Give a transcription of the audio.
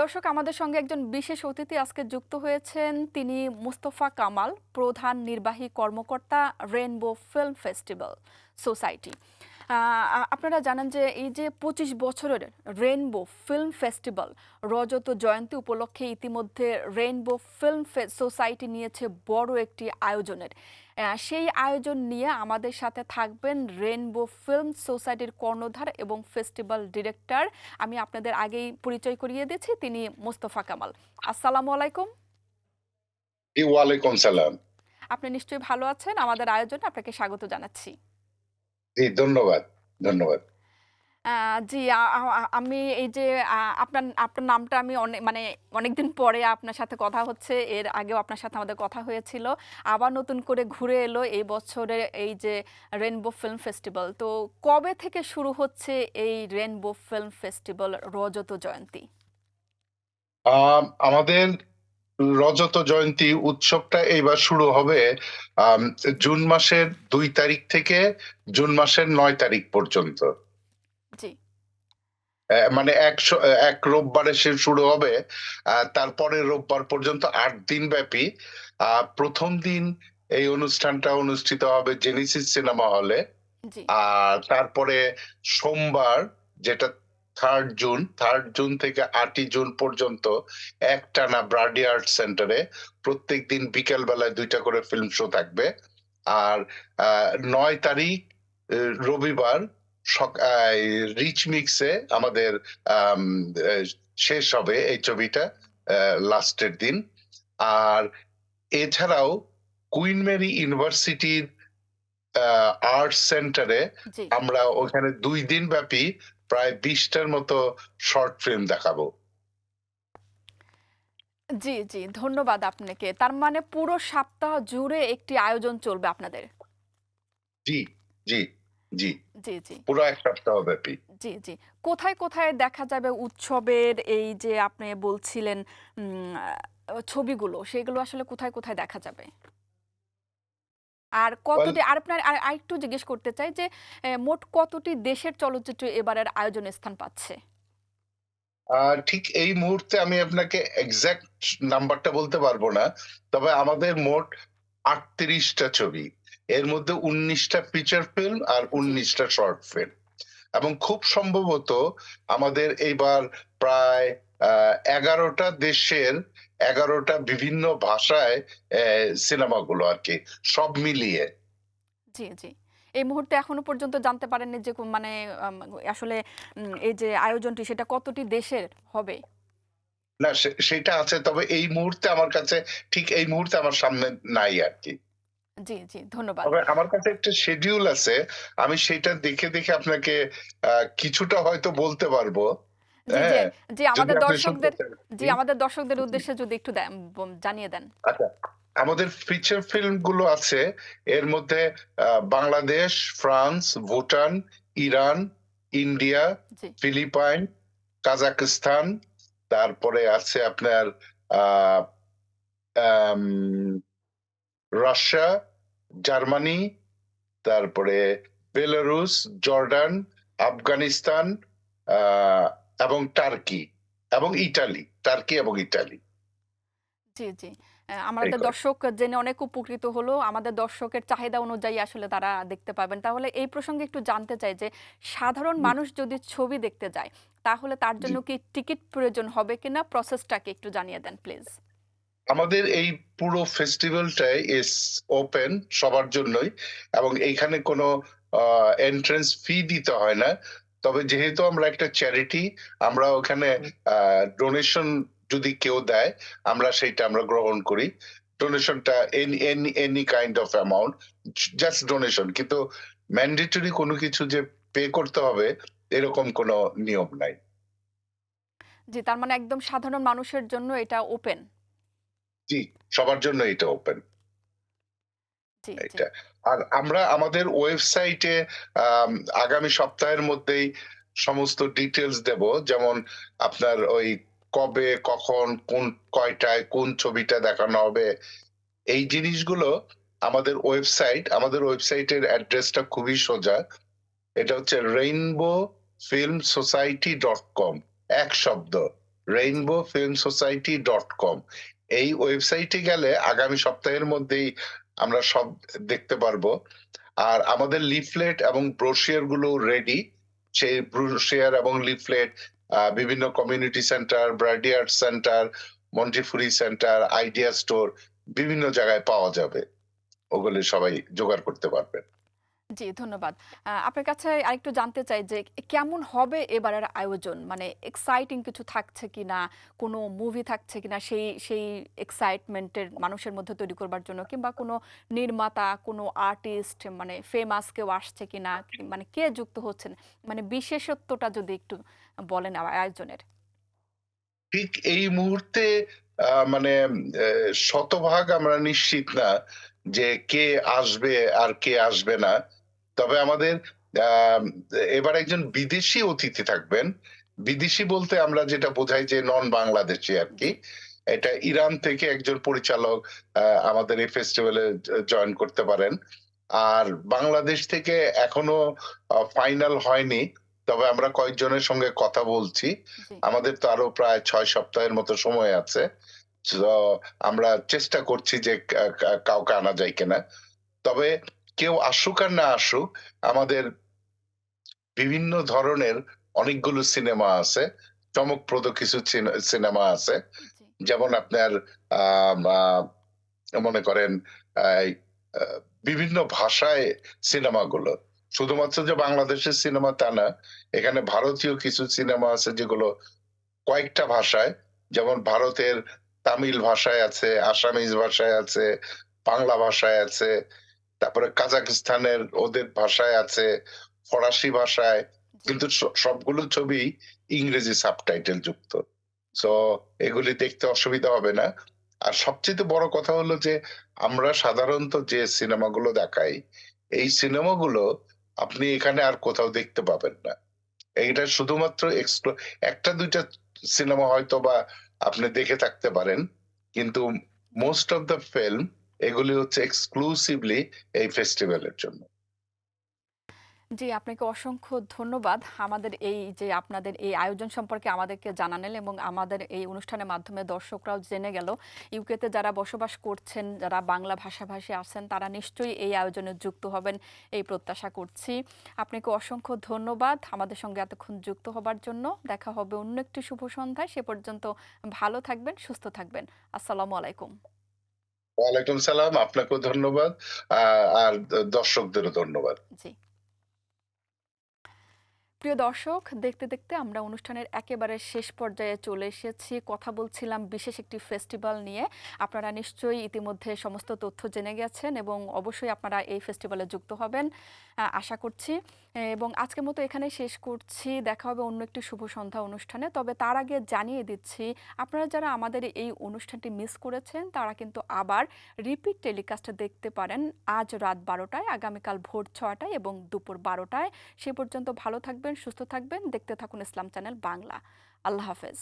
দর্শক, আমাদের সঙ্গে একজন বিশেষ অতিথি আজকে যুক্ত হয়েছেন। তিনি মুস্তফা কামাল, প্রধান নির্বাহী কর্মকর্তা, রেনবো ফিল্ম ফেস্টিভ্যাল সোসাইটি। আপনারা জানেন যে এই যে পঁচিশ বছরের রেনবো ফিল্ম ফেস্টিভ্যাল রজত জয়ন্তী উপলক্ষে ইতিমধ্যে রেনবো ফিল্ম সোসাইটি নিয়েছে বড় একটি আয়োজনের। সেই আয়োজন নিয়ে আমাদের সাথে থাকবেন রেনবো ফিল্ম সোসাইটির কর্ণধার এবং ফেস্টিভ্যাল ডিরেক্টর। আমি আপনাদের আগেই পরিচয় করিয়ে দিয়েছি তিনি মোস্তফা কামাল। আসসালামু আলাইকুম। ওয়ালাইকুম সালাম। আপনি নিশ্চয়ই ভালো আছেন। আমাদের আয়োজনে আপনাকে স্বাগত জানাচ্ছি। জি ধন্যবাদ ধন্যবাদ। আহ, জি আ- আ- আমি এই যে আ, আপনার আপনার নামটা আমি অনেক মানে অনেকদিন পরে আপনার সাথে কথা হচ্ছে এর আগেও আপনার সাথে আমাদের কথা হয়েছিল আবার নতুন করে ঘুরে এলো এই বছরের এই যে রেনবো ফিল্ম ফেস্টিভ্যাল তো কবে থেকে শুরু হচ্ছে এই রেনবো ফিল্ম ফেস্টিভ্যাল রজত জয়ন্তী? আম, আমাদের রজত জয়ন্তী উৎসবটা এইবার শুরু হবে জুন মাসের দুই তারিখ থেকে জুন মাসের নয় তারিখ পর্যন্ত। মানে এক স- এক রোববারে সে শুরু হবে আহ, তারপরে রোববার পর্যন্ত আট দিন ব্যাপী। আহ, প্রথম দিন এই অনুষ্ঠানটা অনুষ্ঠিত হবে জেনিসিস সিনেমা হলে। আর তারপরে সোমবার যেটা থার্ড জুন থার্ড জুন থেকে আটই জুন পর্যন্ত একটানা ব্রাডি আর্ট সেন্টারে প্রত্যেক দিন বিকেল বেলায় দুইটা করে ফিল্ম শো থাকবে। আর নয় তারিখ রবিবার রিচ মিক্সে আমাদের শেষ হবে এই ছবিটা লাস্টের দিন। আর এছাড়াও কুইন মেরি ইউনিভার্সিটির আর্ট সেন্টারে আমরা ওখানে দুই দিন ব্যাপী প্রায় বিশটার মতো শর্ট ফিল্ম দেখাবো। জি জি ধন্যবাদ আপনাকে। তার মানে পুরো সপ্তাহ জুড়ে একটি আয়োজন চলবে আপনাদের? জি জি জি। জি জি। পুরো এক সপ্তাহ ব্যাপী। জি জি। কোথায় কোথায় দেখা যাবে উৎসবের এই যে আপনি বলছিলেন উম, ছবিগুলো সেগুলো আসলে কোথায় কোথায় দেখা যাবে? আর কতটি আর আপনার আর আরেকটু জিজ্ঞেস করতে চাই যে মোট কতটি দেশের চলচ্চিত্র এবারের আয়োজনে স্থান পাচ্ছে? ঠিক এই মুহূর্তে আমি আপনাকে এক্সাক্ট নাম্বারটা বলতে পারব না তবে আমাদের মোট আটত্রিশটা ছবি। এর মধ্যে উনিশটা ফিচার ফিল্ম আর উনিশটা শর্ট ফিল্ম এবং খুব সম্ভবত আমাদের এইবার প্রায় আহ, এগারোটা দেশের এগারোটা বিভিন্ন ভাষায় সিনেমাগুলো আর কি সব মিলিয়ে। জি জি। এই মুহূর্তে এখনও পর্যন্ত জানতে পারেননি যে মানে আসলে এই যে আয়োজনটি সেটা কতটি দেশের হবে? না সেটা আছে তবে এই মুহূর্তে আমার কাছে ঠিক এই মুহূর্তে আমার সামনে নাই আর কি। জি জি ধন্যবাদ। তবে আমার কাছে একটা শিডিউল আছে আমি সেটা দেখে দেখে আপনাকে আহ, কিছুটা হয়তো বলতে পারব। জি হ্যাঁ, আমাদের দর্শকদের জি। আমাদের দর্শকদের উদ্দেশ্যে যদি একটু জানিয়ে দেন। আচ্ছা আমাদের ফিচার ফিল্মগুলো আছে। এর মধ্যে Bangladesh France Bhutan Iran India Philippines Kazakhstan তারপরে আছে আপনার রাশিয়া জার্মানি তারপরে বেলারুস জর্ডান আফগানিস্তান আহ, এবং টার্কি এবং ইটালি টার্কি এবং ইটালি। জি জি। আমাদের দর্শক জেনে অনেক উপকৃত হলো। আমাদের দর্শকের চাহিদা অনুযায়ী আসলে তারা দেখতে পাবেন। তাহলে এই প্রসঙ্গে একটু জানতে চাই যে সাধারণ মানুষ যদি ছবি দেখতে যায় তাহলে তার জন্য কি টিকিট প্রয়োজন হবে কিনা? প্রসেসটাকে একটু জানিয়ে দেন প্লিজ। আমাদের এই পুরো ফেস্টিভ্যালটাই ইস ওপেন সবার জন্যই এবং এইখানে কোনো এন্ট্রান্স ফি দিতে হয় না। তবে যেহেতু আমরা একটা চ্যারিটি আমরা ওখানে ডোনেশন যদি কেউ দেয় আমরা সেইটা আমরা গ্রহণ করি। ডোনেশনটা any any any kind of amount just donation কিন্তু ম্যান্ডেটরি কোনো কিছু যে পে করতে হবে এরকম কোনো নিয়ম নাই। জি তার মানে একদম সাধারণ মানুষের জন্য এটা ওপেন জি সবার জন্য এটা ওপেন এটা আর আমরা আমাদের ওয়েবসাইটে আগামী সপ্তাহের মধ্যেই সমস্ত ডিটেলস দেব। যেমন আপনার ওই কবে কখন কোন কয়টায় কোন ছবিটা দেখানো হবে এই জিনিসগুলো আমাদের ওয়েবসাইট আমাদের ওয়েবসাইটের অ্যাড্রেসটা খুবই সোজা। এটা হচ্ছে rainbow film society dot com এক শব্দ rainbow film society dot com এই ওয়েবসাইটে গেলে আগামী সপ্তাহের মধ্যেই আমরা সব দেখতে পারব। আর আমাদের লিফলেট এবং ব্রোশিয়ারগুলো রেডি সেই ব্রোশিয়ার এবং লিফলেট বিভিন্ন community centre Brady art centre Montefiore centre Idea Store বিভিন্ন জায়গায় পাওয়া যাবে। ওগুলো সবাই জোগাড় করতে পারবেন। জি, ধন্যবাদ। আপনার কাছে আরেকটু জানতে চাই যে কেমন হবে এবারের আয়োজন? মানে এক্সাইটিং কিছু থাকছে কিনা? কোনো মুভি থাকছে কিনা? সেই সেই এক্সাইটমেন্টের মানুষের মধ্যে তৈরি করবার জন্য? কিংবা কোনো নির্মাতা, কোনো আর্টিস্ট মানে ফেমাস কেউ আসছে কিনা? মানে কে যুক্ত হচ্ছেন? মানে বিশেষত্বটা যদি একটু বলেন আয়োজনের। ঠিক এই মুহূর্তে মানে শতভাগ আমরা নিশ্চিত না যে কে আসবে আর কে আসবে না। তবে আমাদের এবার একজন বিদেশি অতিথি থাকবেন। বিদেশি বলতে আমরা যেটা বোঝাই যে নন বাংলাদেশি আর কি এটা ইরান থেকে একজন পরিচালক আমাদের এই ফেস্টিভ্যালে জয়েন করতে পারেন। আর বাংলাদেশ থেকে এখনও ফাইনাল হয়নি তবে আমরা কয়েকজনের সঙ্গে কথা বলছি। আমাদের তো আরও প্রায় ছয় সপ্তাহের মতো সময় আছে। আমরা চেষ্টা করছি যে কাউকে আনা যায় কিনা। তবে কেউ আসুক আর না আসুক আমাদের বিভিন্ন ধরনের অনেকগুলো সিনেমা আছে চমকপ্রদ কিছু সিনেমা আছে। যেমন আপনার মনে করেন বিভিন্ন ভাষায় সিনেমাগুলো। শুধুমাত্র যে বাংলাদেশের সিনেমা তা না এখানে ভারতীয় কিছু সিনেমা আছে যেগুলো কয়েকটা ভাষায়। যেমন ভারতের তামিল ভাষায় আছে আসামিজ ভাষায় আছে বাংলা ভাষায় আছে তারপরে কাজাকিস্তানের ওদের ভাষায় আছে ফরাসি ভাষায় কিন্তু সবগুলো ছবি ইংরেজি সাবটাইটেল যুক্ত। সো এগুলি দেখতে অসুবিধা হবে না। আর সবচেয়ে বড় কথা হলো যে আমরা সাধারণত যে সিনেমাগুলো দেখাই এই সিনেমাগুলো আপনি এখানে আর কোথাও দেখতে পাবেন না। এইটা শুধুমাত্র একটা দুইটা সিনেমা হয়তো বা আপনি দেখে থাকতে পারেন কিন্তু মোস্ট অফ দ্য ফিল্ম এগুলি হচ্ছে এক্সক্লুসিভলি এই ফেস্টিভ্যালের জন্য। জি, আপনাকে অসংখ্য ধন্যবাদ। আমাদের এই যে আপনাদের এই আয়োজন সম্পর্কে আমাদেরকে জানালেন এবং আমাদের এই অনুষ্ঠানের মাধ্যমে দর্শকরাও জেনে গেল। ইউকেতে যারা বসবাস করছেন, যারা বাংলা ভাষাভাষী আছেন, তারা নিশ্চয়ই এই আয়োজনে যুক্ত হবেন এই প্রত্যাশা করছি। আপনাকে অসংখ্য ধন্যবাদ আমাদের সঙ্গে এতক্ষণ যুক্ত হবার জন্য। দেখা হবে অন্য একটি শুভ সন্ধ্যায়। সে পর্যন্ত ভালো থাকবেন, সুস্থ থাকবেন। আসসালামু আলাইকুম। ওয়ালাইকুম সালাম আপনাকেও ধন্যবাদ আর দর্শকদেরও ধন্যবাদ। জি। প্রিয় দর্শক, দেখতে দেখতে আমরা অনুষ্ঠানের একেবারে শেষ পর্যায়ে চলে এসেছি। কথা বলছিলাম বিশেষ একটি ফেস্টিভ্যাল নিয়ে। আপনারা নিশ্চয়ই ইতিমধ্যে সমস্ত তথ্য জেনে গেছেন এবং অবশ্যই আপনারা এই ফেস্টিভ্যালে যুক্ত হবেন আশা করছি। এবং আজকের মতো এখানে শেষ করছি। দেখা হবে অন্য একটি শুভ সন্ধ্যা অনুষ্ঠানে। তবে তার আগে জানিয়ে দিচ্ছি, আপনারা যারা আমাদের এই অনুষ্ঠানটি মিস করেছেন, তারা কিন্তু আবার রিপিট টেলিকাস্ট দেখতে পারেন আজ রাত বারোটায়, আগামীকাল ভোর ছটায় এবং দুপুর বারোটায়। সে পর্যন্ত ভালো থাকবেন সুস্থ থাকবেন। দেখতে থাকুন ইসলাম চ্যানেল বাংলা। আল্লাহ হাফেজ।